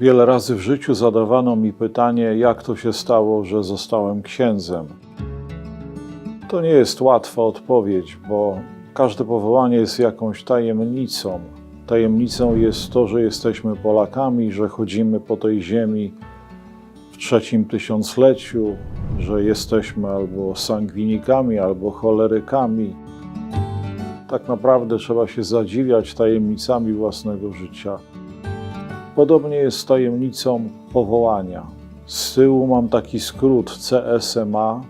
Wiele razy w życiu zadawano mi pytanie, jak to się stało, że zostałem księdzem. To nie jest łatwa odpowiedź, bo każde powołanie jest jakąś tajemnicą. Tajemnicą jest to, że jesteśmy Polakami, że chodzimy po tej ziemi w trzecim tysiącleciu, że jesteśmy albo sangwinikami, albo cholerykami. Tak naprawdę trzeba się zadziwiać tajemnicami własnego życia. Podobnie jest z tajemnicą powołania. Z tyłu mam taki skrót CSMA,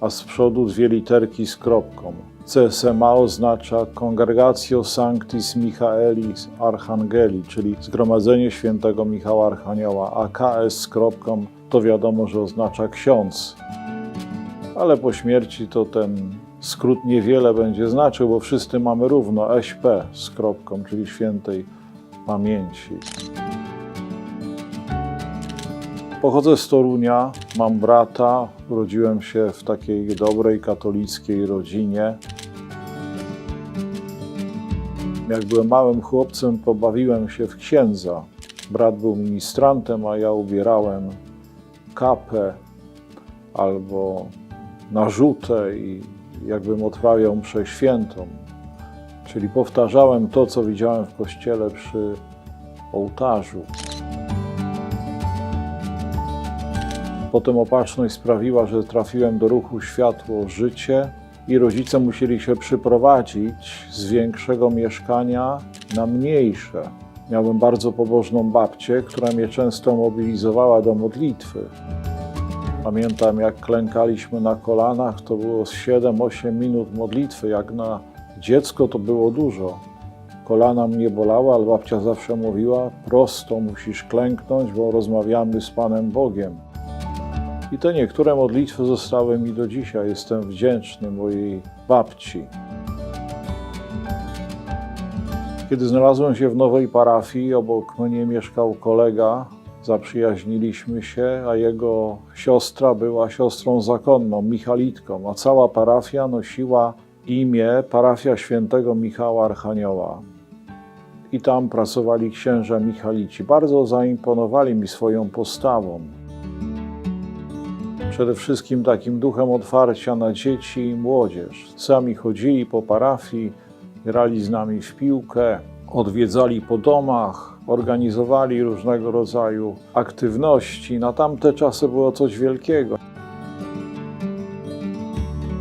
a z przodu dwie literki z kropką. CSMA oznacza Congregatio Sanctis Michaelis Archangeli, czyli Zgromadzenie Świętego Michała Archanioła, a KS z kropką to wiadomo, że oznacza ksiądz. Ale po śmierci to ten skrót niewiele będzie znaczył, bo wszyscy mamy równo SP z kropką, czyli świętej pamięci. Pochodzę z Torunia, mam brata, urodziłem się w takiej dobrej katolickiej rodzinie. Jak byłem małym chłopcem, pobawiłem się w księdza. Brat był ministrantem, a ja ubierałem kapę albo narzutę i jakbym odprawiał mszę świętą. Czyli powtarzałem to, co widziałem w kościele przy ołtarzu. Potem opatrzność sprawiła, że trafiłem do ruchu Światło Życie i rodzice musieli się przyprowadzić z większego mieszkania na mniejsze. Miałem bardzo pobożną babcię, która mnie często mobilizowała do modlitwy. Pamiętam, jak klękaliśmy na kolanach, to było z 7-8 minut modlitwy. Jak na dziecko to było dużo. Kolana mnie bolały, ale babcia zawsze mówiła: prosto musisz klęknąć, bo rozmawiamy z Panem Bogiem. I te niektóre modlitwy zostały mi do dzisiaj. Jestem wdzięczny mojej babci. Kiedy znalazłem się w nowej parafii, obok mnie mieszkał kolega, zaprzyjaźniliśmy się, a jego siostra była siostrą zakonną, Michalitką, a cała parafia nosiła imię parafia świętego Michała Archanioła. I tam pracowali księża Michalici. Bardzo zaimponowali mi swoją postawą przede wszystkim takim duchem otwarcia na dzieci i młodzież. Sami chodzili po parafii, grali z nami w piłkę, odwiedzali po domach, organizowali różnego rodzaju aktywności. Na tamte czasy było coś wielkiego.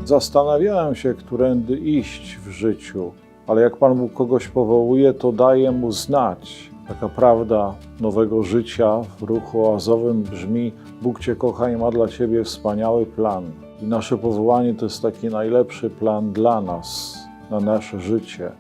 Zastanawiałem się, którędy iść w życiu, ale jak Pan Bóg kogoś powołuje, to daje mu znać. Taka prawda nowego życia w ruchu oazowym brzmi: Bóg Cię kocha i ma dla Ciebie wspaniały plan. I nasze powołanie to jest taki najlepszy plan dla nas, na nasze życie.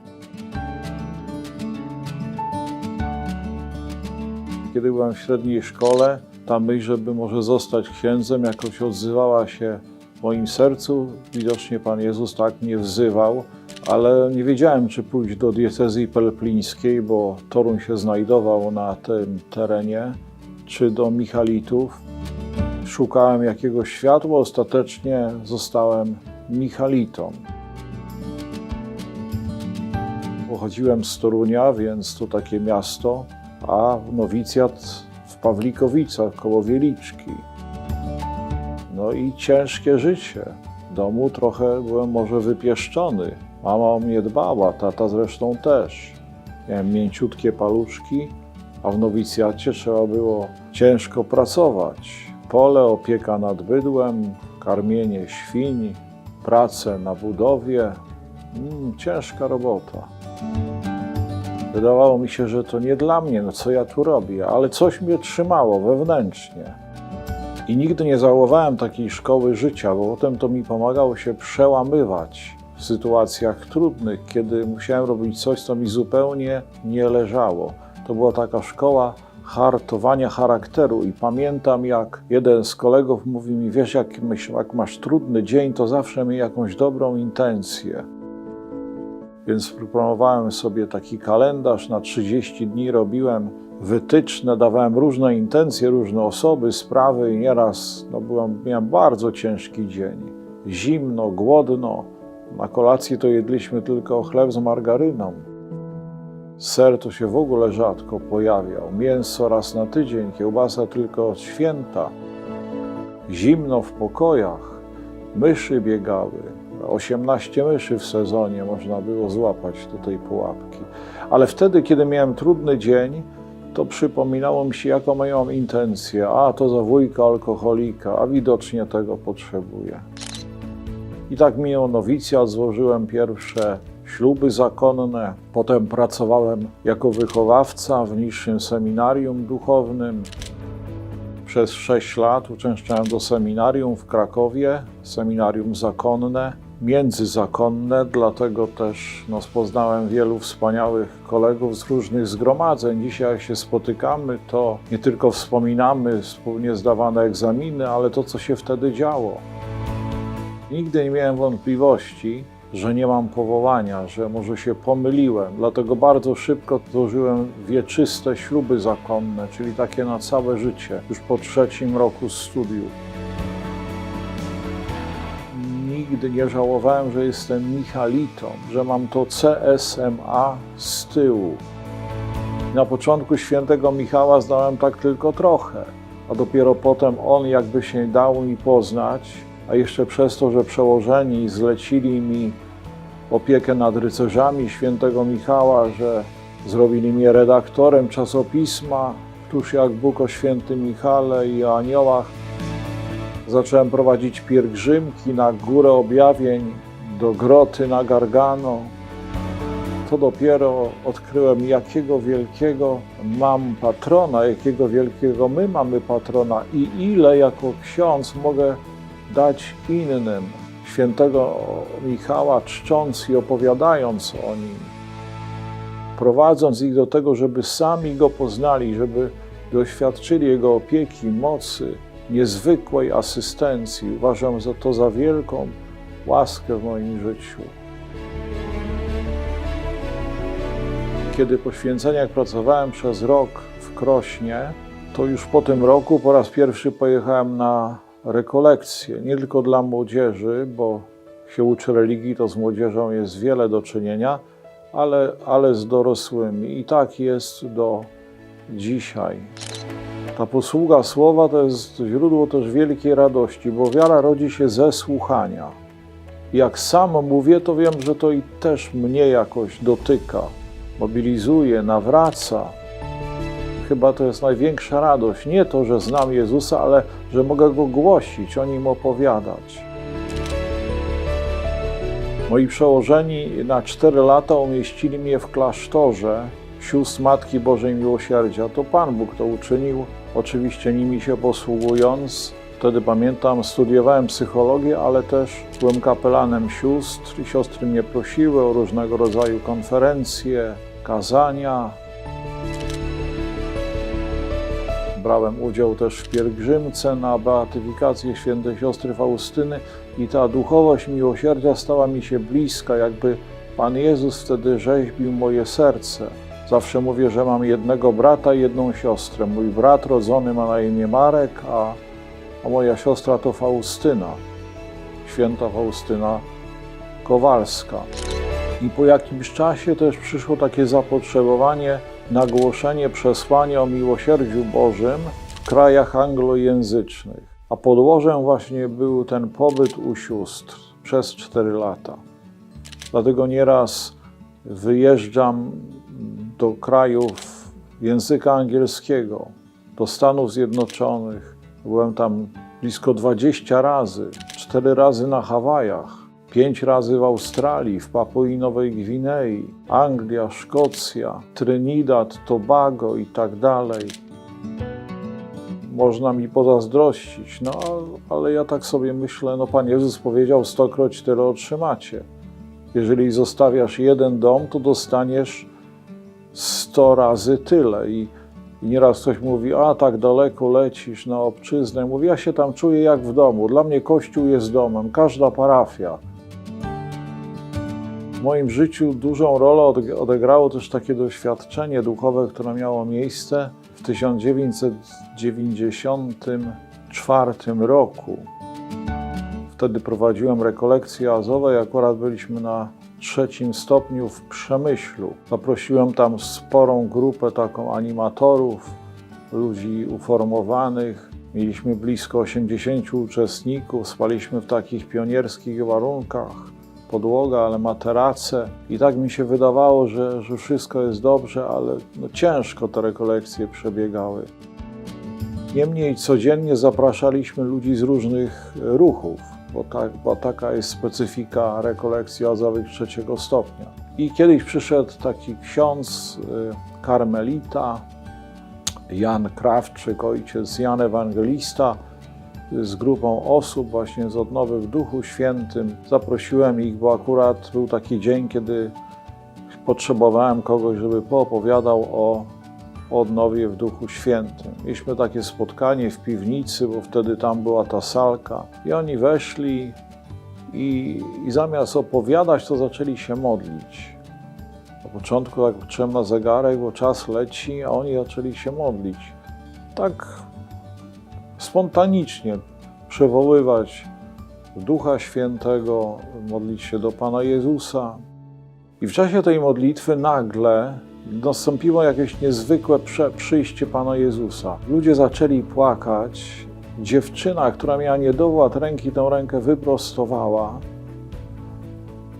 Kiedy byłem w średniej szkole, ta myśl, żeby może zostać księdzem, jakoś odzywała się w moim sercu. Widocznie Pan Jezus tak mnie wzywał, ale nie wiedziałem, czy pójść do diecezji pelplińskiej, bo Toruń się znajdował na tym terenie, czy do Michalitów. Szukałem jakiegoś światła, ostatecznie zostałem Michalitą. Pochodziłem z Torunia, więc to takie miasto, a nowicjat w Pawlikowicach koło Wieliczki. No i ciężkie życie. W domu trochę byłem może wypieszczony. Mama o mnie dbała, tata zresztą też. Miałem mięciutkie paluszki, a w nowicjacie trzeba było ciężko pracować. Pole, opieka nad bydłem, karmienie świń, prace na budowie. Mm, ciężka robota. Wydawało mi się, że to nie dla mnie, no co ja tu robię, ale coś mnie trzymało wewnętrznie. I nigdy nie żałowałem takiej szkoły życia, bo potem to mi pomagało się przełamywać w sytuacjach trudnych, kiedy musiałem robić coś, co mi zupełnie nie leżało. To była taka szkoła hartowania charakteru i pamiętam, jak jeden z kolegów mówi mi, wiesz, jak, myśl, jak masz trudny dzień, to zawsze miej jakąś dobrą intencję. Więc promowałem sobie taki kalendarz, na 30 dni robiłem wytyczne, dawałem różne intencje, różne osoby, sprawy i nieraz no, byłem, miałem bardzo ciężki dzień. Zimno, głodno, na kolację to jedliśmy tylko chleb z margaryną. Ser to się w ogóle rzadko pojawiał. Mięso raz na tydzień, kiełbasa tylko od święta. Zimno w pokojach, myszy biegały. 18 myszy w sezonie można było złapać tej pułapki. Ale wtedy, kiedy miałem trudny dzień, to przypominało mi się, jaką mają intencję. A, to za wujka alkoholika, a widocznie tego potrzebuje. I tak minął nowicjat, złożyłem pierwsze śluby zakonne. Potem pracowałem jako wychowawca w niższym seminarium duchownym. Przez sześć lat uczęszczałem do seminarium w Krakowie, seminarium zakonne, międzyzakonne, dlatego też no, poznałem wielu wspaniałych kolegów z różnych zgromadzeń. Dzisiaj jak się spotykamy, to nie tylko wspominamy wspólnie zdawane egzaminy, ale to, co się wtedy działo. Nigdy nie miałem wątpliwości, że nie mam powołania, że może się pomyliłem. Dlatego bardzo szybko złożyłem wieczyste śluby zakonne, czyli takie na całe życie, już po trzecim roku studiów. Nigdy nie żałowałem, że jestem Michalitą, że mam to CSMA z tyłu. Na początku świętego Michała znałem tak tylko trochę, a dopiero potem on jakby się dał mi poznać, a jeszcze przez to, że przełożeni zlecili mi opiekę nad rycerzami świętego Michała, że zrobili mnie redaktorem czasopisma, tuż jak Bóg o świętym Michale i o aniołach. Zacząłem prowadzić pielgrzymki na górę objawień do groty na Gargano. To dopiero odkryłem, jakiego wielkiego mam patrona, jakiego wielkiego my mamy patrona i ile jako ksiądz mogę dać innym świętego Michała, czcząc i opowiadając o nim, prowadząc ich do tego, żeby sami go poznali, żeby doświadczyli jego opieki, mocy, niezwykłej asystencji. Uważam za to za wielką łaskę w moim życiu. Kiedy po święceniach pracowałem przez rok w Krośnie, to już po tym roku po raz pierwszy pojechałem na rekolekcje, nie tylko dla młodzieży, bo się uczy religii, to z młodzieżą jest wiele do czynienia, ale, ale z dorosłymi. I tak jest do dzisiaj. Ta posługa słowa to jest źródło też wielkiej radości, bo wiara rodzi się ze słuchania. Jak sam mówię, to wiem, że to i też mnie jakoś dotyka, mobilizuje, nawraca. Chyba to jest największa radość. Nie to, że znam Jezusa, ale że mogę Go głosić, o Nim opowiadać. Moi przełożeni na cztery lata umieścili mnie w klasztorze sióstr Matki Bożej Miłosierdzia. To Pan Bóg to uczynił, oczywiście nimi się posługując. Wtedy pamiętam, studiowałem psychologię, ale też byłem kapelanem sióstr i siostry mnie prosiły o różnego rodzaju konferencje, kazania. Brałem udział też w pielgrzymce na beatyfikację świętej siostry Faustyny i ta duchowość miłosierdzia stała mi się bliska, jakby Pan Jezus wtedy rzeźbił moje serce. Zawsze mówię, że mam jednego brata i jedną siostrę. Mój brat rodzony ma na imię Marek, a, a moja siostra to Faustyna, święta Faustyna Kowalska. I po jakimś czasie też przyszło takie zapotrzebowanie na głoszenie przesłania o miłosierdziu Bożym w krajach anglojęzycznych. A podłożem właśnie był ten pobyt u sióstr przez cztery lata. Dlatego nieraz wyjeżdżam do krajów języka angielskiego, do Stanów Zjednoczonych. Byłem tam blisko 20 razy, 4 razy na Hawajach, 5 razy w Australii, w Papui Nowej Gwinei, Anglia, Szkocja, Trinidad, Tobago i tak dalej. Można mi pozazdrościć, no ale ja tak sobie myślę, no Pan Jezus powiedział, stokroć tyle otrzymacie. Jeżeli zostawiasz jeden dom, to dostaniesz sto razy tyle. I, I nieraz ktoś mówi, a tak daleko lecisz na obczyznę. Mówi, ja się tam czuję jak w domu. Dla mnie Kościół jest domem, każda parafia. W moim życiu dużą rolę odegrało też takie doświadczenie duchowe, które miało miejsce w 1994 roku. Wtedy prowadziłem rekolekcje azowe i akurat byliśmy na trzecim stopniu w Przemyślu. Zaprosiłem tam sporą grupę taką animatorów, ludzi uformowanych. Mieliśmy blisko 80 uczestników, spaliśmy w takich pionierskich warunkach. Podłoga, ale materace. I tak mi się wydawało, że, że wszystko jest dobrze, ale no ciężko te rekolekcje przebiegały. Niemniej codziennie zapraszaliśmy ludzi z różnych ruchów, bo, tak, bo taka jest specyfika rekolekcji oazowych trzeciego stopnia. I kiedyś przyszedł taki ksiądz, y, karmelita, Jan Krawczyk, ojciec Jan Ewangelista, z grupą osób właśnie z odnowy w Duchu Świętym. Zaprosiłem ich, bo akurat był taki dzień, kiedy potrzebowałem kogoś, żeby poopowiadał o odnowie w Duchu Świętym. Mieliśmy takie spotkanie w piwnicy, bo wtedy tam była ta salka. I oni weszli i, i zamiast opowiadać, to zaczęli się modlić. Na początku tak patrzyłem na zegarek, bo czas leci, a oni zaczęli się modlić. Tak spontanicznie przywoływać Ducha Świętego, modlić się do Pana Jezusa. I w czasie tej modlitwy nagle nastąpiło jakieś niezwykłe przyjście Pana Jezusa. Ludzie zaczęli płakać. Dziewczyna, która miała niedowład ręki, tę rękę wyprostowała.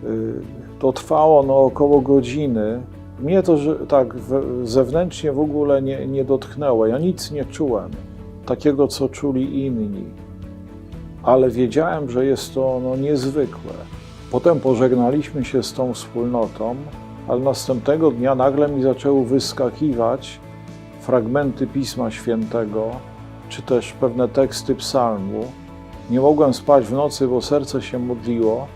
Y, To trwało no, około godziny. Mnie to tak zewnętrznie w ogóle nie, nie dotknęło. Ja nic nie czułem takiego, co czuli inni. Ale wiedziałem, że jest to no, niezwykłe. Potem pożegnaliśmy się z tą wspólnotą, ale następnego dnia nagle mi zaczęły wyskakiwać fragmenty Pisma Świętego, czy też pewne teksty psalmu. Nie mogłem spać w nocy, bo serce się modliło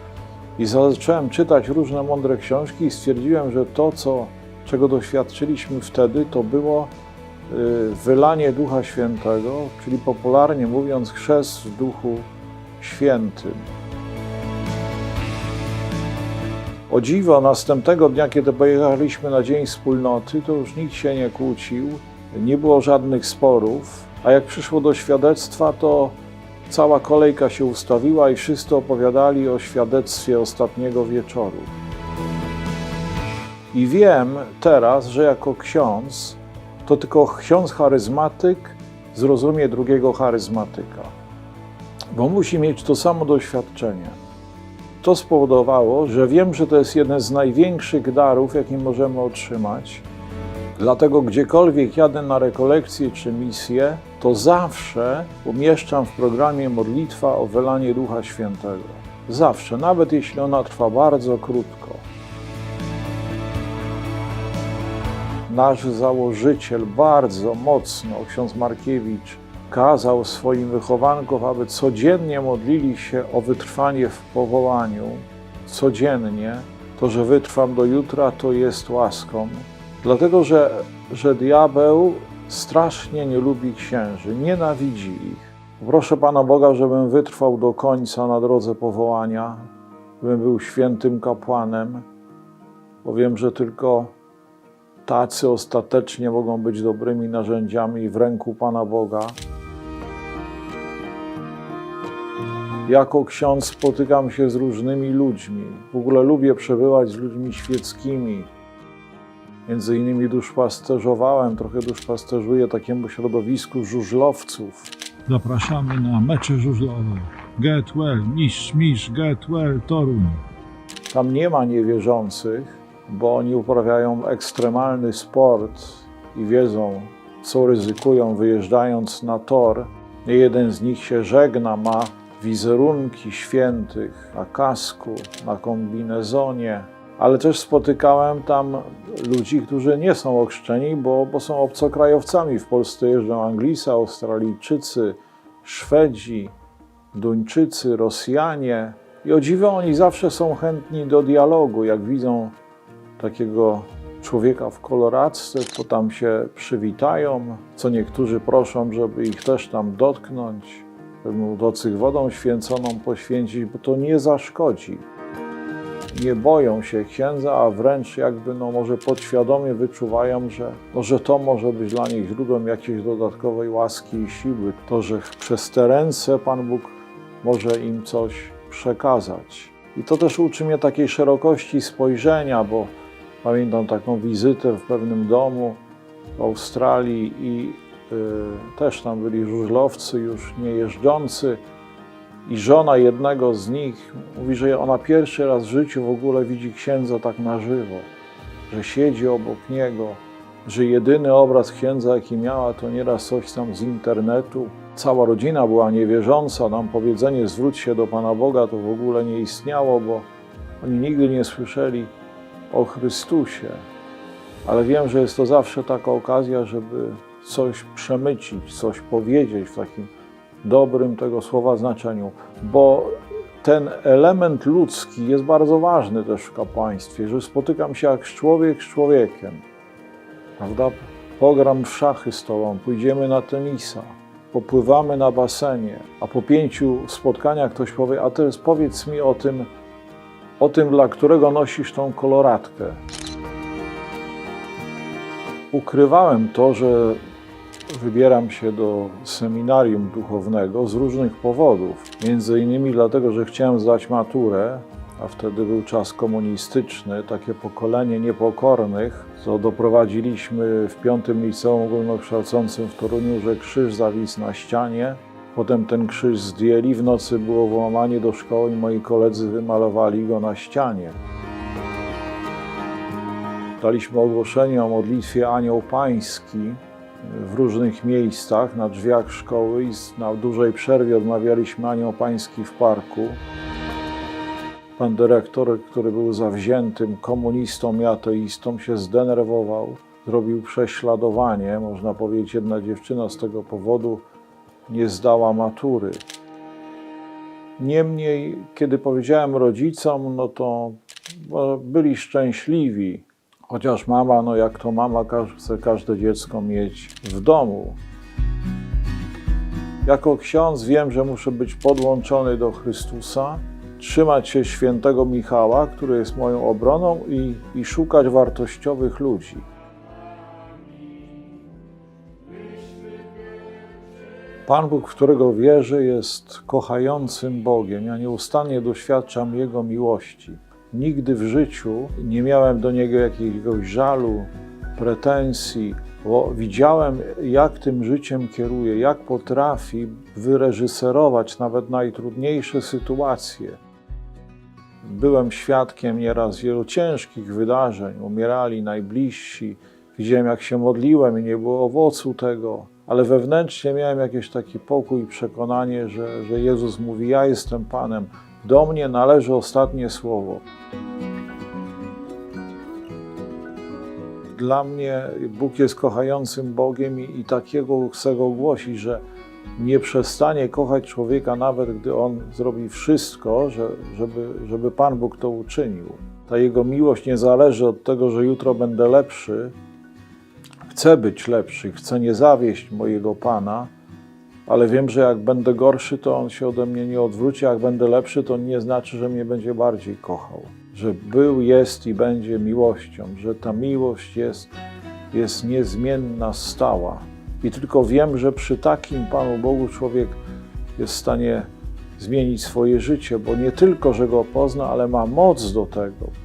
i zacząłem czytać różne mądre książki i stwierdziłem, że to, co, czego doświadczyliśmy wtedy, to było wylanie Ducha Świętego, czyli popularnie mówiąc chrzest w Duchu Świętym. O dziwo, następnego dnia, kiedy pojechaliśmy na Dzień Wspólnoty, to już nikt się nie kłócił, nie było żadnych sporów, a jak przyszło do świadectwa, to cała kolejka się ustawiła i wszyscy opowiadali o świadectwie ostatniego wieczoru. I wiem teraz, że jako ksiądz, to tylko ksiądz charyzmatyk zrozumie drugiego charyzmatyka, bo musi mieć to samo doświadczenie. To spowodowało, że wiem, że to jest jeden z największych darów, jaki możemy otrzymać. Dlatego gdziekolwiek jadę na rekolekcję czy misję, to zawsze umieszczam w programie modlitwa o wylanie Ducha Świętego. Zawsze, nawet jeśli ona trwa bardzo krótko. Nasz założyciel bardzo mocno, ksiądz Markiewicz, kazał swoim wychowankom, aby codziennie modlili się o wytrwanie w powołaniu. Codziennie. To, że wytrwam do jutra, to jest łaską. Dlatego, że, że diabeł strasznie nie lubi księży, nienawidzi ich. Proszę Pana Boga, żebym wytrwał do końca na drodze powołania, żebym był świętym kapłanem, bo wiem, że tylko tacy ostatecznie mogą być dobrymi narzędziami w ręku Pana Boga. Jako ksiądz spotykam się z różnymi ludźmi. W ogóle lubię przebywać z ludźmi świeckimi. Między innymi duszpasterzowałem, trochę duszpasterzuję takiemu środowisku żużlowców. Zapraszamy na mecze żużlowe. Get well, mistrz, mistrz, get well, Toruń. Tam nie ma niewierzących, bo oni uprawiają ekstremalny sport i wiedzą, co ryzykują wyjeżdżając na tor. Nie jeden z nich się żegna, ma wizerunki świętych na kasku, na kombinezonie, ale też spotykałem tam ludzi, którzy nie są ochrzczeni, bo, bo są obcokrajowcami. W Polsce jeżdżą Anglicy, Australijczycy, Szwedzi, Duńczycy, Rosjanie. I o dziwo oni zawsze są chętni do dialogu. Jak widzą takiego człowieka w koloradce, to tam się przywitają. Co niektórzy proszą, żeby ich też tam dotknąć, żeby mu wodą święconą poświęcić, bo to nie zaszkodzi. Nie boją się księdza, a wręcz jakby no może podświadomie wyczuwają, że, no, że to może być dla nich źródłem jakiejś dodatkowej łaski i siły. To, że przez te ręce Pan Bóg może im coś przekazać. I to też uczy mnie takiej szerokości spojrzenia, bo pamiętam taką wizytę w pewnym domu w Australii i y, też tam byli żużlowcy już nie jeżdżący. I żona jednego z nich mówi, że ona pierwszy raz w życiu w ogóle widzi księdza tak na żywo, że siedzi obok niego, że jedyny obraz księdza, jaki miała, to nieraz coś tam z internetu. Cała rodzina była niewierząca, nam powiedzenie zwróć się do Pana Boga to w ogóle nie istniało, bo oni nigdy nie słyszeli o Chrystusie. Ale wiem, że jest to zawsze taka okazja, żeby coś przemycić, coś powiedzieć w takim dobrym tego słowa znaczeniu, bo ten element ludzki jest bardzo ważny też w kapłaństwie, że spotykam się jak człowiek z człowiekiem, prawda? Pogram w szachy z tobą, pójdziemy na tenisa, popływamy na basenie, a po pięciu spotkaniach ktoś powie, a teraz powiedz mi o tym, o tym, dla którego nosisz tą koloratkę. Ukrywałem to, że wybieram się do seminarium duchownego z różnych powodów. Między innymi dlatego, że chciałem zdać maturę, a wtedy był czas komunistyczny, takie pokolenie niepokornych, co doprowadziliśmy w piątym liceum ogólnokształcącym w Toruniu, że krzyż zawisł na ścianie. Potem ten krzyż zdjęli, w nocy było włamanie do szkoły i moi koledzy wymalowali go na ścianie. Daliśmy ogłoszenie o modlitwie Anioł Pański w różnych miejscach na drzwiach szkoły i na dużej przerwie odmawialiśmy Anioł Pański w parku. Pan dyrektor, który był zawziętym komunistą i ateistą, się zdenerwował, zrobił prześladowanie. Można powiedzieć, jedna dziewczyna z tego powodu nie zdała matury. Niemniej, kiedy powiedziałem rodzicom, no to no, byli szczęśliwi. Chociaż mama, no jak to mama, chce każde dziecko mieć w domu. Jako ksiądz wiem, że muszę być podłączony do Chrystusa, trzymać się świętego Michała, który jest moją obroną i, i szukać wartościowych ludzi. Pan Bóg, w którego wierzę, jest kochającym Bogiem. Ja nieustannie doświadczam Jego miłości. Nigdy w życiu nie miałem do Niego jakiegoś żalu, pretensji, bo widziałem, jak tym życiem kieruje, jak potrafi wyreżyserować nawet najtrudniejsze sytuacje. Byłem świadkiem nieraz wielu ciężkich wydarzeń. Umierali najbliżsi. Widziałem, jak się modliłem i nie było owocu tego, ale wewnętrznie miałem jakiś taki pokój i przekonanie, że, że Jezus mówi: Ja jestem Panem, do mnie należy ostatnie słowo. Dla mnie Bóg jest kochającym Bogiem i, i takiego chcę go głosić, że nie przestanie kochać człowieka, nawet gdy on zrobi wszystko, że, żeby, żeby Pan Bóg to uczynił. Ta jego miłość nie zależy od tego, że jutro będę lepszy. Chcę być lepszy, chcę nie zawieść mojego Pana, ale wiem, że jak będę gorszy, to on się ode mnie nie odwróci. Jak będę lepszy, to nie znaczy, że mnie będzie bardziej kochał. Że był, jest i będzie miłością, że ta miłość jest, jest niezmienna, stała. I tylko wiem, że przy takim Panu Bogu człowiek jest w stanie zmienić swoje życie, bo nie tylko, że go pozna, ale ma moc do tego.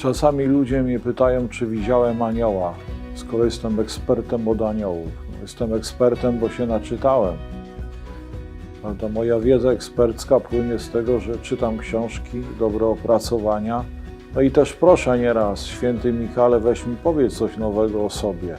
Czasami ludzie mnie pytają, czy widziałem anioła, skoro jestem ekspertem od aniołów. Jestem ekspertem, bo się naczytałem. Prawda? Moja wiedza ekspercka płynie z tego, że czytam książki, dobre opracowania. No i też proszę nieraz, święty Michale, weź mi powiedz coś nowego o sobie.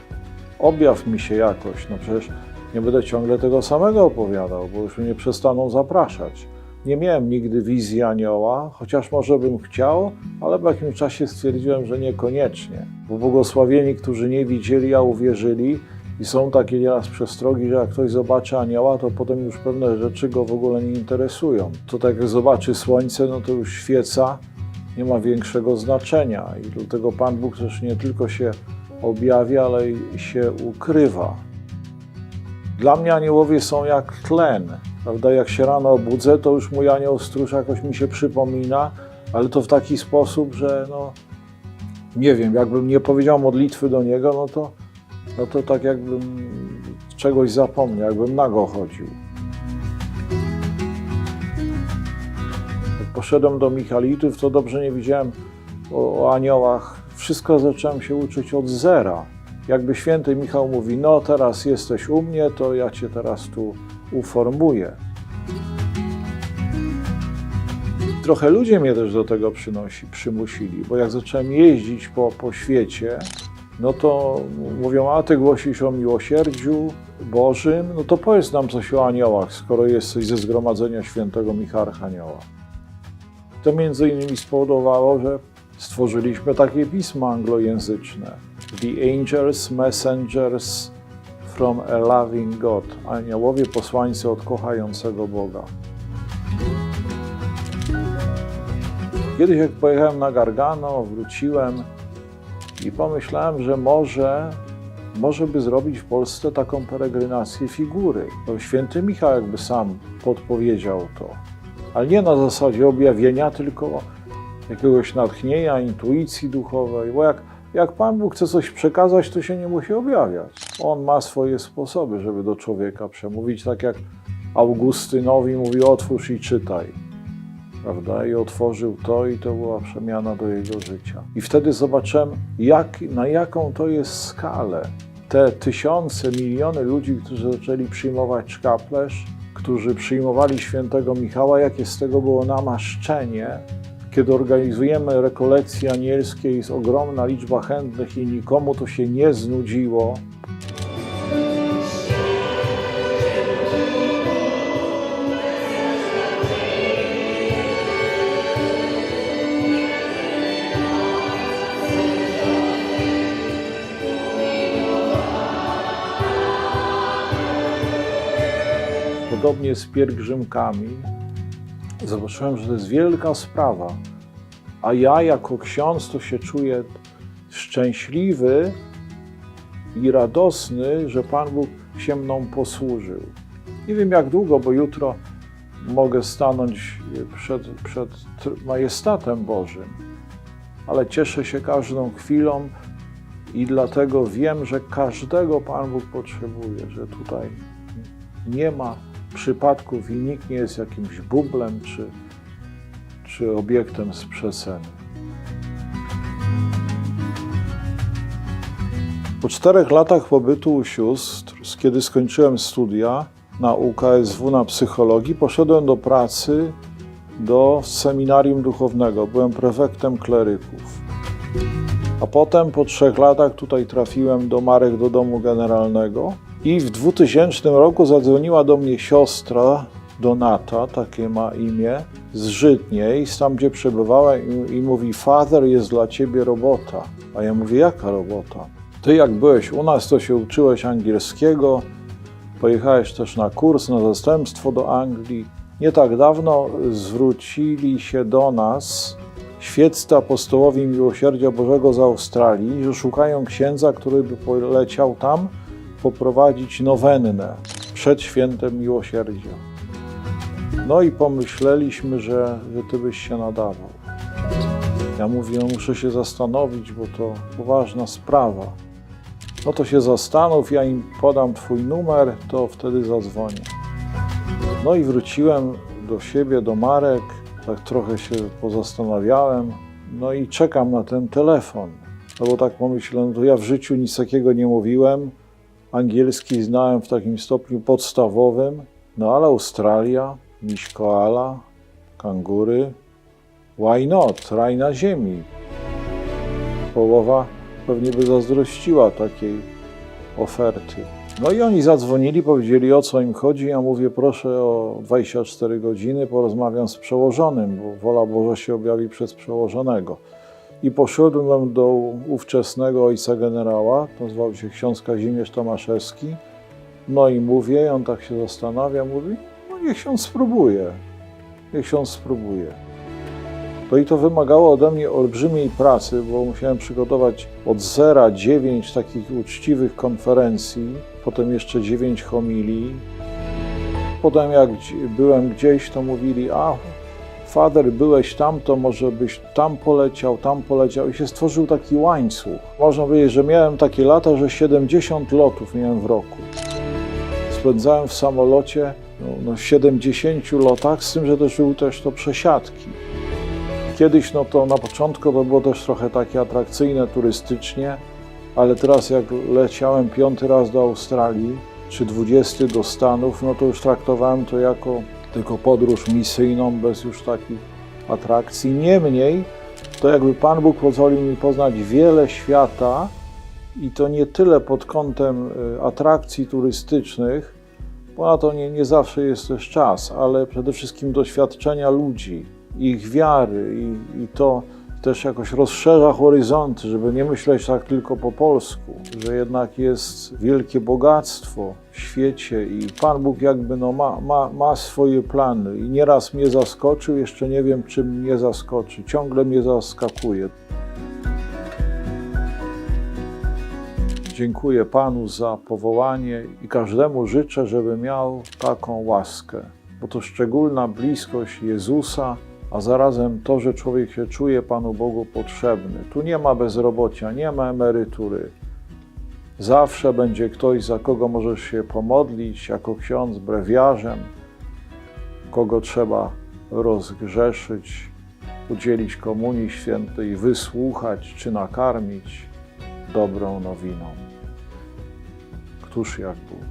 Objaw mi się jakoś. No przecież nie będę ciągle tego samego opowiadał, bo już mnie przestaną zapraszać. Nie miałem nigdy wizji anioła, chociaż może bym chciał, ale w jakimś czasie stwierdziłem, że niekoniecznie. Bo błogosławieni, którzy nie widzieli, a uwierzyli, i są takie nieraz przestrogi, że jak ktoś zobaczy anioła, to potem już pewne rzeczy go w ogóle nie interesują. To tak jak zobaczy słońce, no to już świeca nie ma większego znaczenia. I dlatego Pan Bóg też nie tylko się objawia, ale i się ukrywa. Dla mnie aniołowie są jak tlen. Prawda? Jak się rano obudzę, to już mój anioł stróż jakoś mi się przypomina, ale to w taki sposób, że no, nie wiem, jakbym nie powiedział modlitwy do niego, no to, no to tak jakbym czegoś zapomniał, jakbym nago chodził. poszedłem do Michalitów, to dobrze nie widziałem o, o aniołach. Wszystko zacząłem się uczyć od zera. Jakby święty Michał mówi, no teraz jesteś u mnie, to ja cię teraz tu uformuję. Trochę ludzie mnie też do tego przynosi, przymusili, bo jak zacząłem jeździć po, po świecie, no to mówią, a ty głosisz o miłosierdziu Bożym, no to powiedz nam coś o aniołach, skoro jesteś ze zgromadzenia świętego Michała Archanioła. To między innymi spowodowało, że stworzyliśmy takie pismo anglojęzyczne. The Angels Messengers from a Loving God. Aniołowie posłańcy od kochającego Boga. Kiedyś jak pojechałem na Gargano, wróciłem i pomyślałem, że może, może by zrobić w Polsce taką peregrinację figury. To święty Michał jakby sam podpowiedział to. Ale nie na zasadzie objawienia, tylko jakiegoś natchnienia, intuicji duchowej. Bo jak, jak Pan Bóg chce coś przekazać, to się nie musi objawiać. On ma swoje sposoby, żeby do człowieka przemówić, tak jak Augustynowi mówi otwórz i czytaj prawda? I otworzył to, i to była przemiana do jego życia. I wtedy zobaczyłem, jak, na jaką to jest skalę. Te tysiące, miliony ludzi, którzy zaczęli przyjmować szkaplerz, którzy przyjmowali świętego Michała, jakie z tego było namaszczenie. Kiedy organizujemy rekolekcje anielskie, jest ogromna liczba chętnych i nikomu to się nie znudziło. Podobnie z pielgrzymkami. Zobaczyłem, że to jest wielka sprawa. A ja jako ksiądz to się czuję szczęśliwy i radosny, że Pan Bóg się mną posłużył. Nie wiem jak długo, bo jutro mogę stanąć przed, przed majestatem Bożym, ale cieszę się każdą chwilą i dlatego wiem, że każdego Pan Bóg potrzebuje, że tutaj nie ma przypadków i nikt nie jest jakimś bublem czy, czy obiektem z przeseny. Po czterech latach pobytu u sióstr, kiedy skończyłem studia na UKSW na psychologii, poszedłem do pracy do seminarium duchownego. Byłem prefektem kleryków. A potem po trzech latach tutaj trafiłem do Marek do domu generalnego i w 2000 roku zadzwoniła do mnie siostra Donata, takie ma imię, z Żytniej, tam gdzie przebywałem i, i mówi, Father, jest dla ciebie robota. A ja mówię, jaka robota? Ty jak byłeś u nas, to się uczyłeś angielskiego, pojechałeś też na kurs, na zastępstwo do Anglii. Nie tak dawno zwrócili się do nas świeccy apostołowi Miłosierdzia Bożego z Australii, że szukają księdza, który by poleciał tam poprowadzić nowennę przed świętem Miłosierdzia. No i pomyśleliśmy, że, że ty byś się nadawał. Ja mówię, no muszę się zastanowić, bo to poważna sprawa. No to się zastanów, ja im podam twój numer, to wtedy zadzwonię. No i wróciłem do siebie, do Marek, tak trochę się pozastanawiałem, no i czekam na ten telefon. No bo tak pomyślałem, to ja w życiu nic takiego nie mówiłem, Angielski znałem w takim stopniu podstawowym, no ale Australia, miś koala, kangury, why not, raj na ziemi. Połowa pewnie by zazdrościła takiej oferty. No i oni zadzwonili, powiedzieli o co im chodzi. Ja mówię, proszę o 24 godziny, porozmawiam z przełożonym, bo wola Boża się objawi przez przełożonego. I poszedłem do ówczesnego ojca generała, nazywał się ksiądz Kazimierz Tomaszewski. No i mówię, on tak się zastanawia, mówi, no niech się spróbuje, niech się spróbuje. To i to wymagało ode mnie olbrzymiej pracy, bo musiałem przygotować od zera dziewięć takich uczciwych konferencji, potem jeszcze dziewięć homilii. Potem jak byłem gdzieś, to mówili, a Fader, byłeś tam, to może byś tam poleciał, tam poleciał i się stworzył taki łańcuch. Można powiedzieć, że miałem takie lata, że 70 lotów miałem w roku. Spędzałem w samolocie no, no 70 lotach, z tym, że też były też to przesiadki. Kiedyś no to na początku to było też trochę takie atrakcyjne turystycznie, ale teraz jak leciałem piąty raz do Australii, czy dwudziesty do Stanów, no to już traktowałem to jako tylko podróż misyjną, bez już takich atrakcji. Niemniej, to jakby Pan Bóg pozwolił mi poznać wiele świata i to nie tyle pod kątem y, atrakcji turystycznych, bo na to nie, nie zawsze jest też czas, ale przede wszystkim doświadczenia ludzi, ich wiary i, i to też jakoś rozszerza horyzonty, żeby nie myśleć tak tylko po polsku, że jednak jest wielkie bogactwo w świecie i Pan Bóg jakby no ma, ma, ma swoje plany i nieraz mnie zaskoczył, jeszcze nie wiem czym mnie zaskoczy, ciągle mnie zaskakuje. Dziękuję Panu za powołanie i każdemu życzę, żeby miał taką łaskę, bo to szczególna bliskość Jezusa, a zarazem to, że człowiek się czuje Panu Bogu potrzebny. Tu nie ma bezrobocia, nie ma emerytury. Zawsze będzie ktoś, za kogo możesz się pomodlić, jako ksiądz brewiarzem, kogo trzeba rozgrzeszyć, udzielić komunii świętej, wysłuchać czy nakarmić dobrą nowiną. Któż jak Bóg?